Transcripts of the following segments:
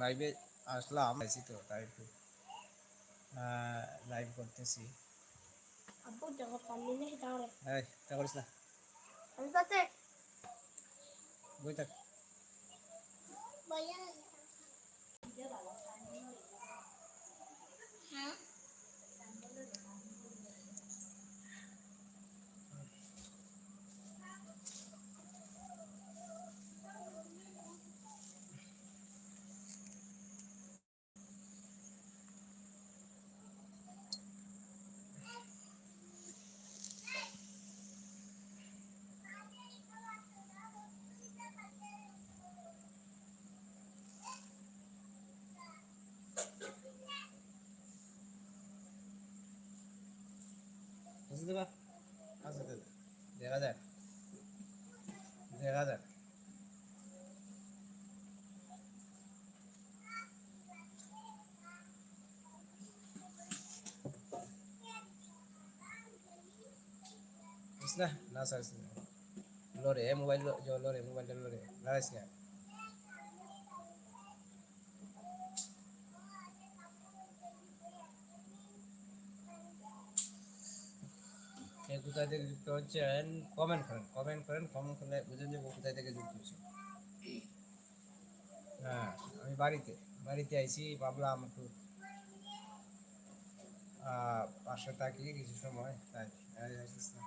লাইভে আসলাম আইসি তো তাই একটু লাইভ করতেছি। আব্বু দেখো পানি নেই তাহলে এই তা করিস না। আমি সাথে বই থাক। ভাইয়া হ্যাঁ আছে দেবা আছে দাদা দেখা যাক। দেখা যাক। না না। স্যার লরে মোবাইল লরে মোবাইলটা লরে না। কোথায় থেকে যুক্ত হচ্ছেন কমেন্ট করেন কমেন্ট করেন কমেন্ট করলে বুঝেন যে কোথায় থেকে যুক্ত হচ্ছে হ্যাঁ আমি বাড়িতে বাড়িতে আইছি, ভাবলাম একটু পাশে থাকি কিছু সময়, তাই তাই আসিস না।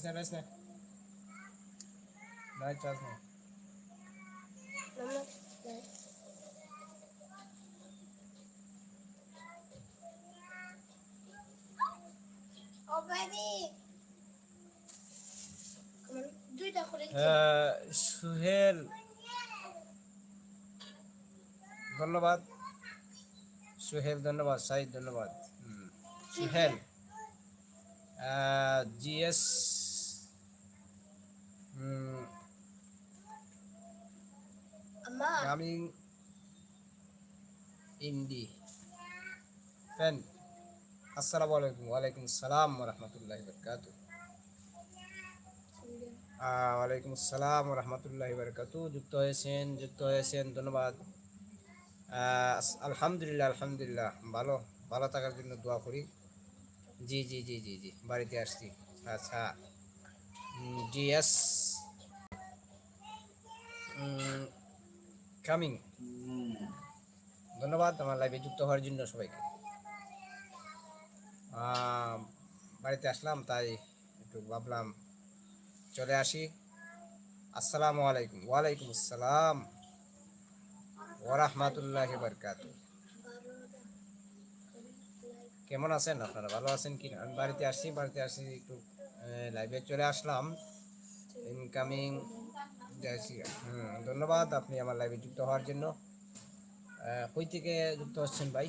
Nice na, nice na. Nice chance na. Oh baby. দুইটা করে আহ, সুহেল ধন্যবাদ সুহেল ধন্যবাদ সাইদ ধন্যবাদ হুম। সুহেল জিএস কামিং ইন্ডি ফ্যান আসসালামু আলাইকুম ওয়ালাইকুম সালাম রহমতুল্লাহ বরকাত ওয়ালাইকুম আসসালাম রহমতুল্লাহ বরকাত যুক্ত হয়েছেন যুক্ত হয়েছেন ধন্যবাদ আলহামদুলিল্লাহ আলহামদুলিল্লাহ ভালো ভালো থাকার জন্য দোয়া করি জি জি জি জি জি বাড়িতে আসছি আচ্ছা জি এস কামিং ধন্যবাদ, আমার লাইভে যুক্ত হওয়ার জন্য সবাইকে। বাড়িতে আসলাম, তাই একটু ভাবলাম চলে আসি। আসসালামু আলাইকুম। ওয়ালাইকুম আসসালাম। ওরহমাতুল্লাহ বরকাত কেমন আছেন? আপনারা ভালো আছেন কি না আমি বাড়িতে আসছি বাড়িতে আসছি একটু লাইভে চলে আসলাম। ইনকামিং হুম, ধন্যবাদ, আপনি আমার লাইভে যুক্ত হওয়ার জন্য। কই থেকে যুক্ত হচ্ছেন ভাই?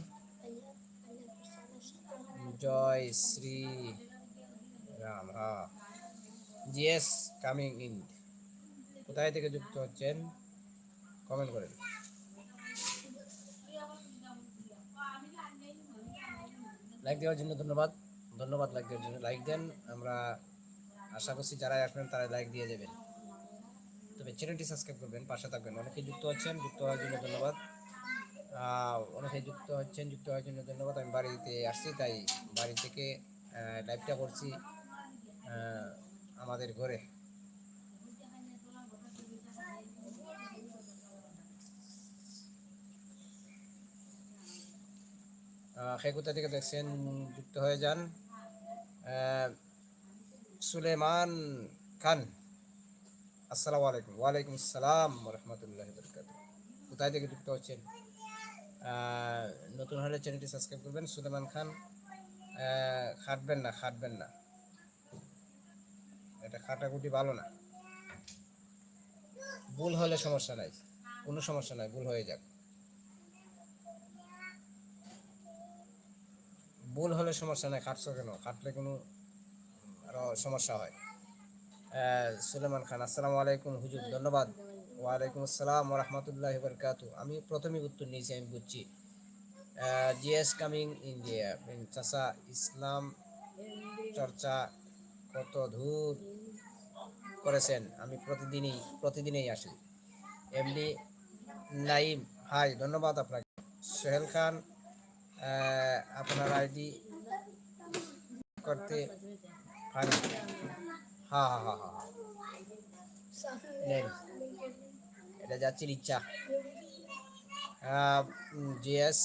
জয় শ্রী রাম হ্যাঁ কামিং ইন কোথায় থেকে যুক্ত হচ্ছেন? কমেন্ট করেন লাইক দেওয়ার জন্য ধন্যবাদ। ধন্যবাদ লাইক দেওয়ার জন্য। লাইক দেন, আমরা আশা করছি যারাই আসবেন, তারা লাইক দিয়ে যাবেন। তবে চ্যানেলটি সাবস্ক্রাইব করবেন, পাশে থাকবেন। অনেকে যুক্ত হচ্ছেন যুক্ত হওয়ার জন্য ধন্যবাদ। অনেকে যুক্ত হচ্ছেন, যুক্ত হওয়ার জন্য ধন্যবাদ। আমি বাড়িতে আসছি, তাই বাড়ি থেকে লাইভটা করছি আমাদের ঘরে। কোথা থেকে দেখছেন, যুক্ত হয়ে যান। সুলেমান খান। আসসালামু আলাইকুম। ওয়ালাইকুম আসসালাম রহমতুল্লাহ বরকাত কোথায় থেকে যুক্ত হচ্ছেন? নতুন হলে চ্যানেলটি সাবস্ক্রাইব করবেন। সুলেমান খান খাটবেন না খাটবেন না। এটা খাটাকুটি ভালো না। ভুল হলে সমস্যা নাই। কোনো সমস্যা নাই, ভুল হয়ে যাক। ভুল হলে সমস্যা নাই, খাটছো কেন? খাটলে কোনো আরও সমস্যা হয়। সুলেমান খান, আসসালামু আলাইকুম, হুজুর, ধন্যবাদ। ওয়ালাইকুম আসসালাম রহমতুল্লাহ বরকাতু আমি প্রথমেই উত্তর নিয়েছি আমি বুঝছি। জিএস কামিং ইন্ডিয়া চাষা ইসলাম চর্চা কত দূর করেছেন? আমি প্রতিদিনই, প্রতিদিনেই আসি। এমডি নাইম হাই ধন্যবাদ আপনাকে। সোহেল খান আপনার আইডি করতে পারি হ্যাঁ হ্যাঁ হ্যাঁ হ্যাঁ নেন। এটা যাচ্ছে ইচ্ছা জিএস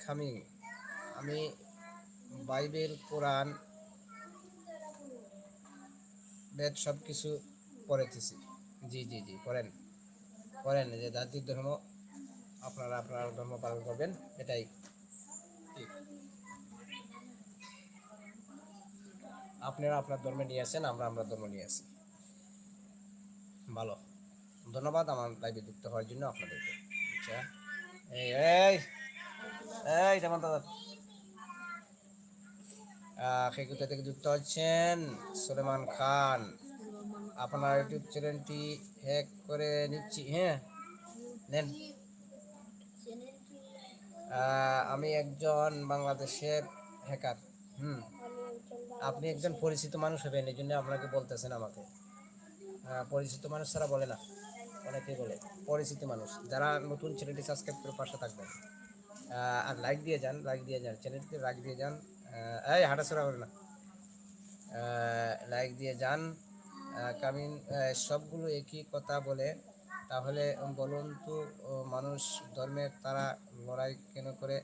খামিং আমি বাইবেল, কোরআন, বেদ সব কিছু পড়েছি জি জি জি, পড়েন। পড়েন যে জাতির ধর্ম, আপনারা আপনার ধর্ম পালন করবেন, এটাই। ঠিক আপনারা আপনার ধর্মে নিয়ে আসেন, আমরা আমরা ধর্ম নিয়ে আসি। ভালো। ধন্যবাদ আমার লাইভে যুক্ত হওয়ার জন্য আপনাদেরকে। আচ্ছা। এই এই এই যেমন দাদা সেই থেকে যুক্ত হচ্ছেন? সুলেমান খান। আপনার ইউটিউব চ্যানেলটি হ্যাক করে নিচ্ছি হ্যাঁ? নেন। আমি একজন বাংলাদেশের হ্যাকার হুম। আপনি একজন পরিচিত মানুষ হবেন, এই জন্য আপনাকে বলতেছেন আমাকে। পরিচিত মানুষ ছাড়া বলে না। অনেকেই বলে, পরিচিত মানুষ। যারা নতুন চ্যানেলটি সাবস্ক্রাইব করে পাশে থাকবেন। আর লাইক দিয়ে যান লাইক দিয়ে যান, চ্যানেলটিতে লাইক দিয়ে যান। এই হাঁটাচড়া করে না। লাইক দিয়ে যান। কামিন সবগুলো একই কথা বলে। তাহলে বলুন তো মানুষ ধর্মের তারা লড়াই কেন করে?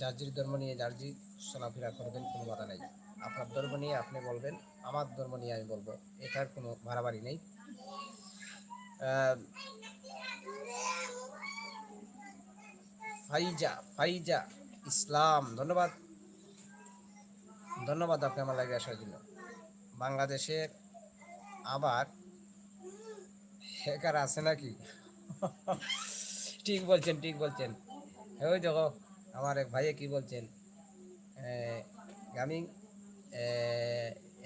জার্জির ধর্ম নিয়ে জার্জি চলাফেরা করবেন, কোনো কথা নেই। আপনার ধর্ম নিয়ে আপনি বলবেন, আমার ধর্ম নিয়ে আমি বলব। এটার কোনো ভাড়াবাড়ি নেই। ফাইজা ফাইজা, ইসলাম, ধন্যবাদ। ধন্যবাদ আপনি আমার লাগে আসার জন্য। বাংলাদেশের আবার হ্যাকার আছে নাকি? ঠিক বলছেন ঠিক বলছেন। ওই দেখো, আমার এক ভাইয়ে কি বলছেন? গামিং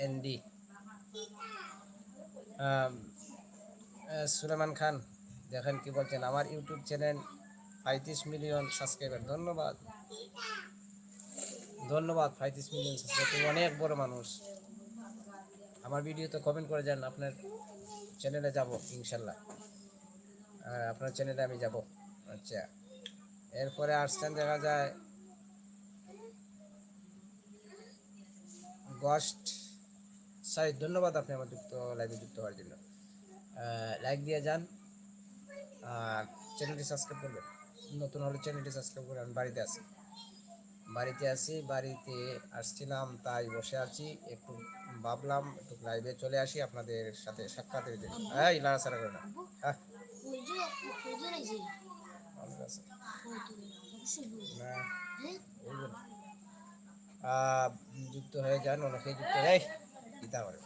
এনডি সুলেমান খান, দেখেন কি বলছেন। আমার ইউটিউব চ্যানেল পঁয়ত্রিশ মিলিয়ন সাবস্ক্রাইবার। ধন্যবাদ। ধন্যবাদ, পঁয়ত্রিশ মিলিয়ন সাবস্ক্রাইবার অনেক বড় মানুষ। আমার ভিডিওতে কমেন্ট করে যান, আপনার চ্যানেলে যাব, ইনশাল্লাহ। আপনার চ্যানেলে আমি যাব। আচ্ছা। এরপরে আসছেন, দেখা যায় গস্ট। সাই ধন্যবাদ আপনি আমার যুক্ত লাইভে যুক্ত হওয়ার জন্য। লাইক দিয়ে যান। আর চ্যানেলটি সাবস্ক্রাইব করবেন। নতুন হলে চ্যানেলটি সাবস্ক্রাইব করে আমি বাড়িতে আছি। বাড়িতে আছি বাড়িতে আসছিলাম তাই বসে আছি। একটু ভাবলাম একটু লাইভে চলে আসি আপনাদের সাথে সাক্ষাতের জন্য। এই লাড়াছাড়া করে না। হ্যাঁ। না। আহ, যুক্ত হয়ে যান অনেকেই যুক্ত এই গীতা করে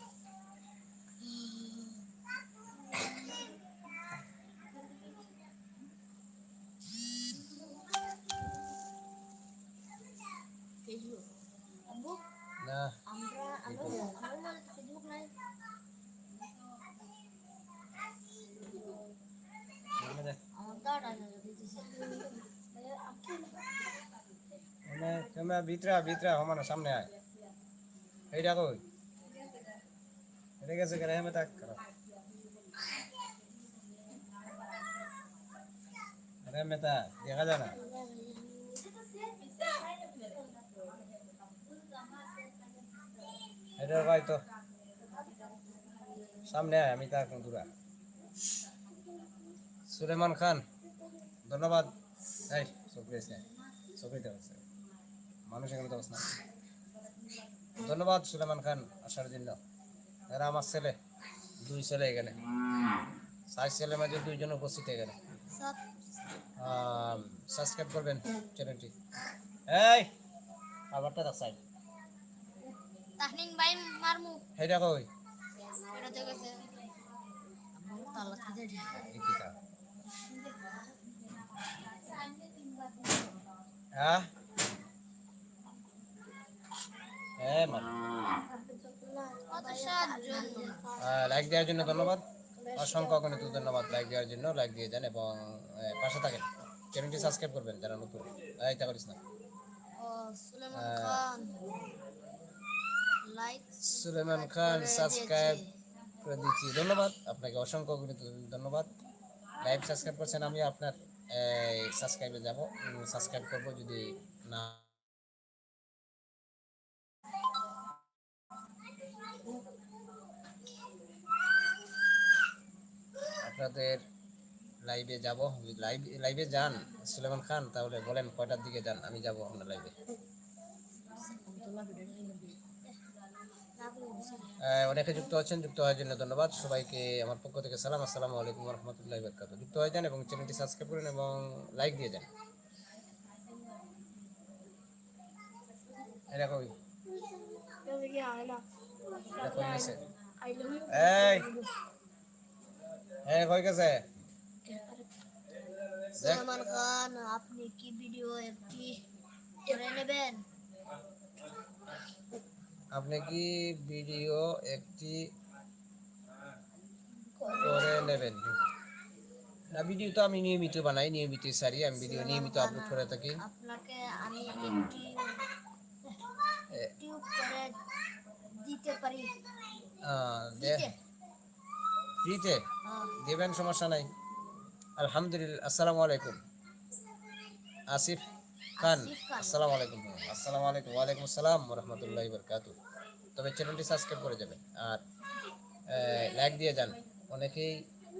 না এখানে দেখ। তুমি ভিতরে ভিতরে হমানো সামনে আয়। এইটা কই? কেন তাক মেতা দেখা যায় না? তো? সামনে আমি তাক সুলেমান খান, ধন্যবাদ। এই আছে মানুষ এখানে তো না ধন্যবাদ সুলেমান খান আসার জন্য এরা আমার ছেলে দুই ছেলে এখানে। চার ছেলে মাঝে দুইজন উপস্থিত এখানে। সাবস্ক্রাইব করবেন চ্যানেলটি এই আবারটা দেখাই তাহনিন ভাই মারমু। হেডা কই? এটা তো গেছে। তালা কি দেরি হ্যাঁ? হ্যাঁ লাইক দেওয়ার জন্য ধন্যবাদ। অসংখ্য অগণিত ধন্যবাদ লাইক দেওয়ার জন্য লাইক দিয়ে যান এবং পাশে থাকেন। চ্যানেলটি সাবস্ক্রাইব করবেন যারা নতুন। এই করিস না সুলেমান খান। সুলেমান খান সাবস্ক্রাইব করে দিচ্ছি ধন্যবাদ। আপনাকে অসংখ্য অগণিত ধন্যবাদ। লাইভ সাবস্ক্রাইব করছেন আমি আপনার সাবস্ক্রাইবে যাব। সাবস্ক্রাইব করব যদি না আপনাদের লাইভে যাব। লাইভ লাইভে যান সুলেমান খান তাহলে বলেন কয়টার দিকে যান? আমি যাব আপনার লাইভে অনেকে যুক্ত আছেন যুক্ত হওয়ার জন্য ধন্যবাদ। সবাইকে আমার পক্ষ থেকে সালাম। আসসালামু আলাইকুম রহমতুল্লাহ বরকাত যুক্ত হয়ে যান এবং চ্যানেলটি সাবস্ক্রাইব করুন এবং লাইক দিয়ে যান। এটা কই? এটা কই এই! এই কই গেছে? সুলেমান খান আপনি কি ভিডিও একটি করে নেবেন? আপনি কি ভিডিও একটি করে নেবেন? না ভিডিও তো আমি নিয়মিত বানাই নিয়মিত সারি আমি ভিডিও নিয়মিত আপলোড করে থাকি। আপনাকে আমি একটি টিউব করে দিতে পারি। দিতে। ফ্রিতে দেবেন সমস্যা নাই। আলহামদুলিল্লাহ আসসালামু আলাইকুম। আসিফ খান আসিফ খান। আসসালামু আলাইকুম। আসসালামু আলাইকুম ওয়ালাইকুম আসসালাম রহমতুল্লাহ বরকাত তবে চ্যানেলটি সাবস্ক্রাইব করে যাবেন আর লাইক দিয়ে যান। অনেকেই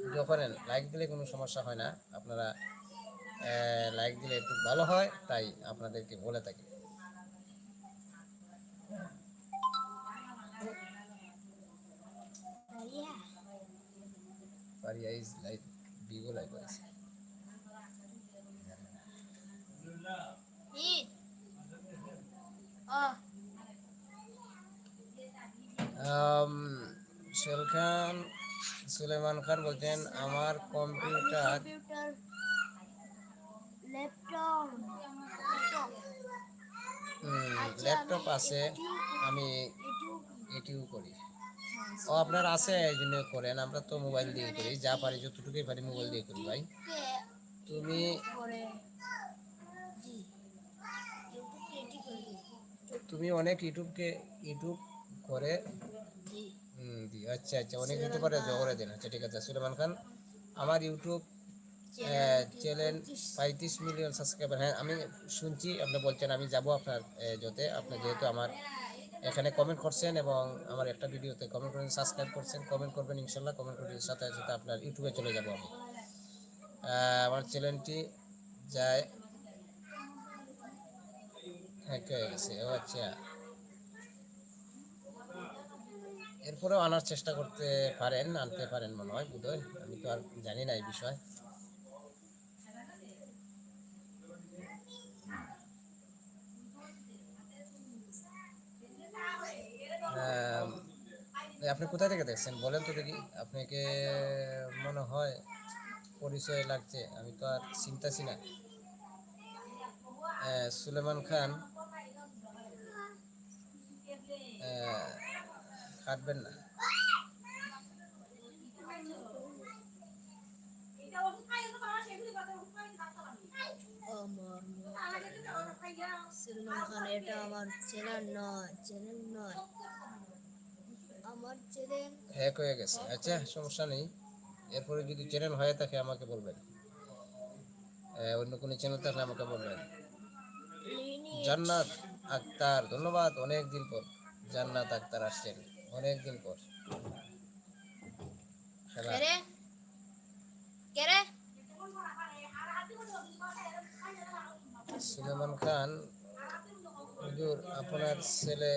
ভিডিও করেন লাইক দিলে কোনো সমস্যা হয় না। আপনারা লাইক দিলে একটু ভালো হয় তাই আপনাদেরকে বলে থাকি। ই ও আম, সোহেল খান সুলেমান খান বলছেন আমার কম্পিউটার কম্পিউটার ল্যাপটপ আছে আমি এটিও করি। ও আপনার আছে এই জন্য করেন, আমরা তো মোবাইল দিয়ে করি, যা পারি যতটুকুই পারি মোবাইল দিয়ে করি ভাই। তুমি তুমি অনেক ইউটিউবকে ইউটিউব করে জি আচ্ছা আচ্ছা অনেক ইউটিউবারে করে দেন আচ্ছা ঠিক আছে, সুলেমান খান, আমার ইউটিউব চ্যানেল পঁয়ত্রিশ মিলিয়ন সাবস্ক্রাইবার হ্যাঁ আমি শুনছি, আপনি বলছেন আমি যাব আপনার যতে আপনি যেহেতু আমার এখানে কমেন্ট করছেন এবং আমার একটা ভিডিওতে কমেন্ট করেন সাবস্ক্রাইব করছেন কমেন্ট করবেন ইনশাল্লাহ কমেন্ট করার সাথে সাথে আপনার ইউটিউবে চলে যাব আমি। আমার চ্যানেলটি যায় হয়ে গেছে। ও আচ্ছা। এরপরেও আনার চেষ্টা করতে পারেন, আনতে পারেন মনে হয়, বোধহয়। আমি তো আর জানি না এই বিষয়। আপনি কোথা থেকে দেখছেন? বলেন তো দেখি। আপনাকে মনে হয় পরিচয় লাগছে, আমি তো আর চিন্তাছি না। সুলেমান খান কাটবেন না। খান, এটা আমার চ্যানেল নয় চ্যানেল নয়। হ্যাক হয়ে গেছে। আচ্ছা সমস্যা নেই। এরপরে যদি চ্যানেল হয়ে থাকে আমাকে বলবেন। অন্য কোনো চ্যানেল থাকলে আমাকে বলবেন। জান্নাত আক্তার ধন্যবাদ। অনেক দিন পর জান্নাত আক্তার আসছেন। অনেক দিন পর। সুলেমান খান হুজুর আপনার ছেলে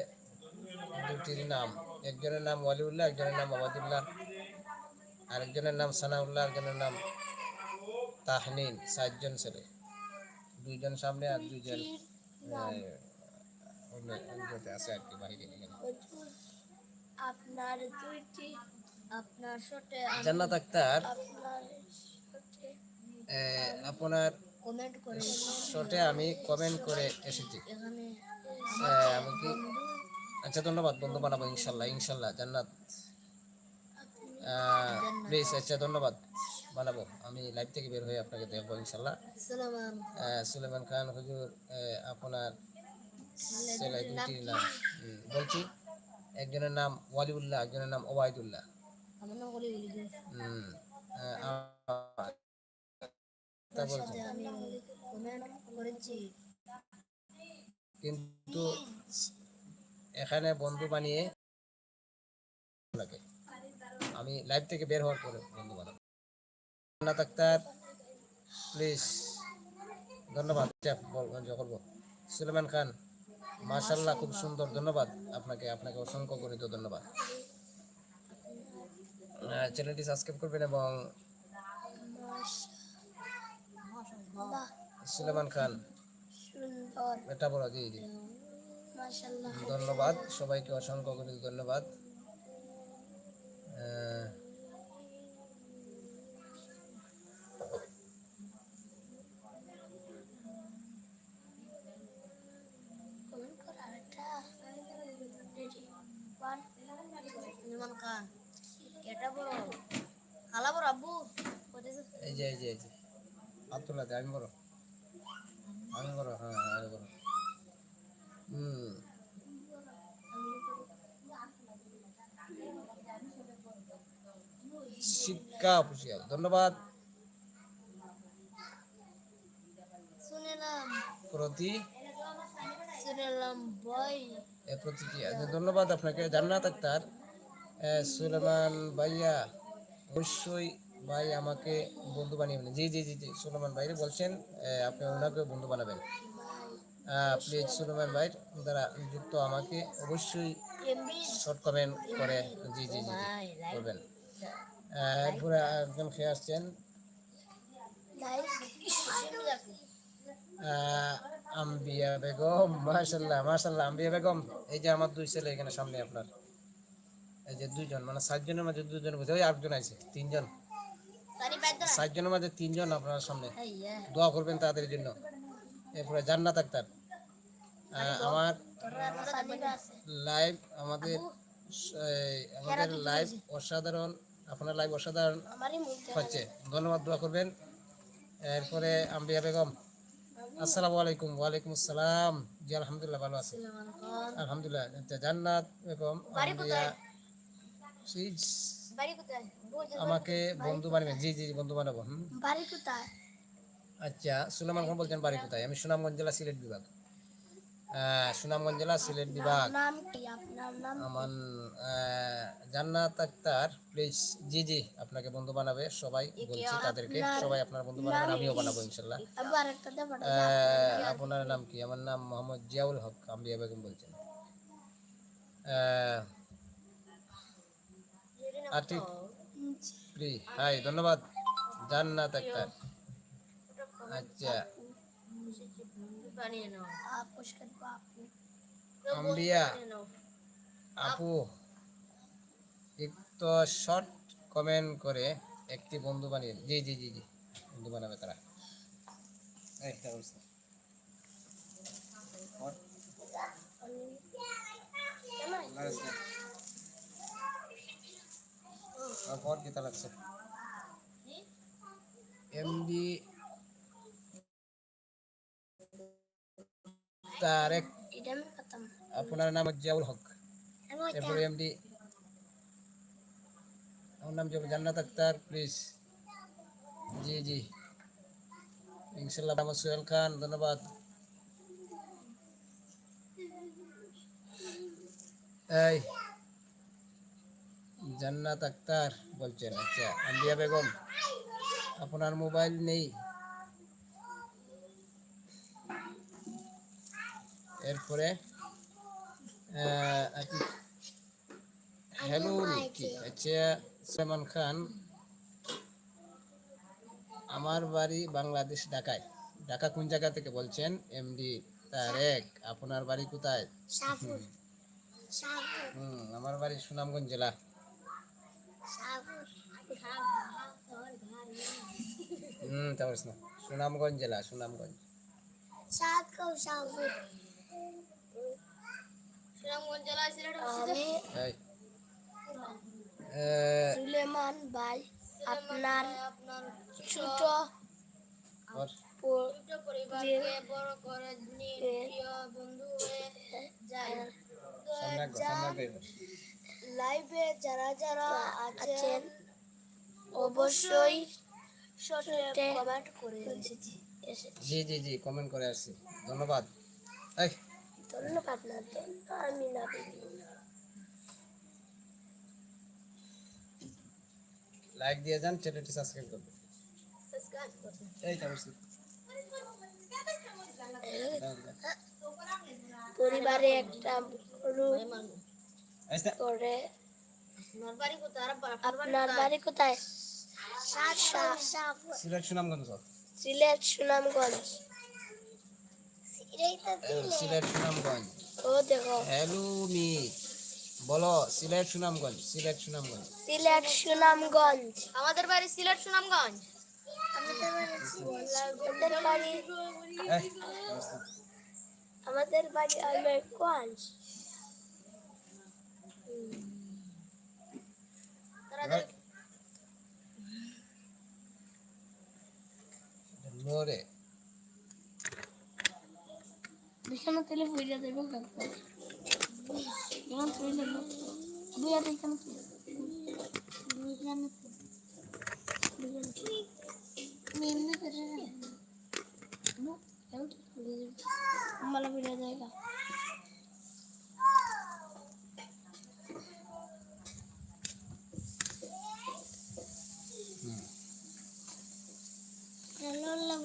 দুটির নাম। একজনের নাম ওয়ালিউল্লাহ একজনের নাম আবাদুল্লাহ আরেকজনের নাম সানাউল্লাহ একজনের নাম তাহনিন চারজন ছেলে। দুইজন সামনে আর দুইজন আছে আর কি বাইরে আপনার দুইটি আপনার সাথে আমি- জান্নাত আক্তার আপনার শটে আমি কমেন্ট করে এসেছি। এখানে আমি কি আচ্ছা ধন্যবাদ বন্ধু বানাবো ইনশাল্লাহ ইনশাল্লাহ জান্নাত। প্লিজ আচ্ছা ধন্যবাদ বানাবো। আমি লাইভ থেকে বের হয়ে আপনাকে দেখব ইনশাল্লাহ। সালাম। সুলেমান খান হুজুর আপনার ছেলে দুটির নাম বলছি একজনের নাম ওয়ালিউল্লাহ একজনের নাম ওবায়দুল্লাহ। কিন্তু এখানে বন্ধু বানিয়ে লাগে। আমি লাইভ থেকে বের হওয়ার পরে বন্ধু বানাবো। জান্নাত আক্তার প্লিজ ধন্যবাদ করব সুলেমান খান মাশাল্লাহ খুব সুন্দর। ধন্যবাদ আপনাকে আপনাকে অসংখ্য গণিত ধন্যবাদ। চ্যানেলটি সাবস্ক্রাইব করবেন এবং সুলেমান খান। এটা বলো জি জি। ধন্যবাদ সবাইকে অসংখ্য ধন্যবাদ। কর কোথায় এই যে এই যে এই যে। আব্দুল্লাহ আমি বড়। আমি বড় হ্যাঁ আমি বড়। হুম শিক্ষা অফিসিয়াল ধন্যবাদ। প্রতি? প্রতিক্রিয়া ধন্যবাদ আপনাকে। জান্নাত আক্তার সুলেমান ভাইয়া অবশ্যই ভাই আমাকে বন্ধু বানিয়ে জি জি জি জি সুলেমান ভাই বলছেন আপনি ওনাকে বন্ধু বানাবেন। প্লিজ সুলেমান ভাই দ্বারা যুক্ত আমাকে অবশ্যই শর্ট কমেন্ট করে। জি জি জি করবেন। এরপরে একজন খেয়ে আসছেন। আম্বিয়া বেগম মাশাল্লাহ মাশাল্লাহ আম্বিয়া বেগম। এই যে আমার দুই ছেলে এখানে সামনে আপনার। এই যে দুইজন মানে সাতজনের মাঝে দুজন বুঝে ওই আটজন আছে তিনজন। সাতজনের মাঝে তিনজন আপনার সামনে। দোয়া করবেন তাদের জন্য। এরপরে জান্নাত আক্তার। আমার লাইভ আমাদের আমাদের লাইভ অসাধারণ আপনার লাইভ অসাধারণ হচ্ছে। ধন্যবাদ দোয়া করবেন। এরপরে আম্বিয়া বেগম আসসালামু আলাইকুম ওয়ালাইকুম আসসালাম। জি আলহামদুলিল্লাহ ভালো আছি। আলহামদুলিল্লাহ জান্নাত বেগম আম্বিয়া। আমাকে বন্ধু বানাবেন জি জি বন্ধু বানাবো আচ্ছা সুলেমান খান বলছেন বাড়ি কোথায়? আমি সুনামগঞ্জ জেলা সিলেট বিভাগ। সুনামগঞ্জ জেলা সিলেট বিভাগ। আমার জান্নাত আক্তার প্লিজ জি জি আপনাকে বন্ধু বানাবে সবাই বলছি তাদেরকে সবাই আপনার বন্ধু বানাবেন আমিও বানাবো ইনশাল্লাহ। আপনার নাম কি? আমার নাম মোহাম্মদ জিয়াউল হক আম্বিয়া বেগম বলছেন। আতিক প্লি হাই ধন্যবাদ জান্নাত আক্তার। আচ্ছা বানিয়ে নাও আপু করব আপু আম্বিয়া আপু একটু শর্ট কমেন্ট করে একটি বন্ধু বানিয়ে জি জি জি জি বন্ধু বানাবে তারা এই, এটা বলছে। আর? লাগছে। আর পর কি তা লাগছে এমডি তারেক এটা আমি করতাম আপনার নাম জিয়াউল হক। এরপরে এমডি। আমার নাম জব জান্নাত আক্তার প্লিজ জি জি। ইনশাল্লাহ মোহাম্মদ সোহেল খান ধন্যবাদ। এই জান্নাত আক্তার বলছেন আচ্ছা আম্বিয়া বেগম আপনার মোবাইল নেই। এরপরে হ্যালো কি আচ্ছা সলমান খান আমার বাড়ি বাংলাদেশ ঢাকায়। ঢাকা কোন জায়গা থেকে বলছেন? এমডি তারেক আপনার বাড়ি কোথায়? হুম। আমার বাড়ি সুনামগঞ্জ জেলা। হুম তারপর সুনামগঞ্জ জেলা সুনামগঞ্জ। সুলেমান ভাই আপনার ছোট পরিবারকে বড় করে বন্ধু হয়ে যায়। লাইভে যারা যারা আছেন অবশ্যই কমেন্ট করে জি জি জি কমেন্ট করে আসছি। ধন্যবাদ। ধন্যবাদ না ধন্য আমি না লাইক দিয়ে যান চ্যানেলটি সাবস্ক্রাইব করবেন। এই দাও। পরিবারে একটা গরু আচ্ছা, করে। আপনার বাড়ি কোথায়? সিলেট সুনামগঞ্জ। সিলেট সুনামগঞ্জ। সিলেট। সুনামগঞ্জ। হ্যালো মি বলো সিলেট সুনামগঞ্জ সিলেট সুনামগঞ্জ। সিলেট সুনামগঞ্জ। আমাদের বাড়ি সিলেট সুনামগঞ্জ। আমাদের বাড়ি আমাদের বাড়ি আলমেরগঞ্জ এবার- Deixa telefonía de los Yo no te Voy a dejar Mala vida. De ella. Hello, love.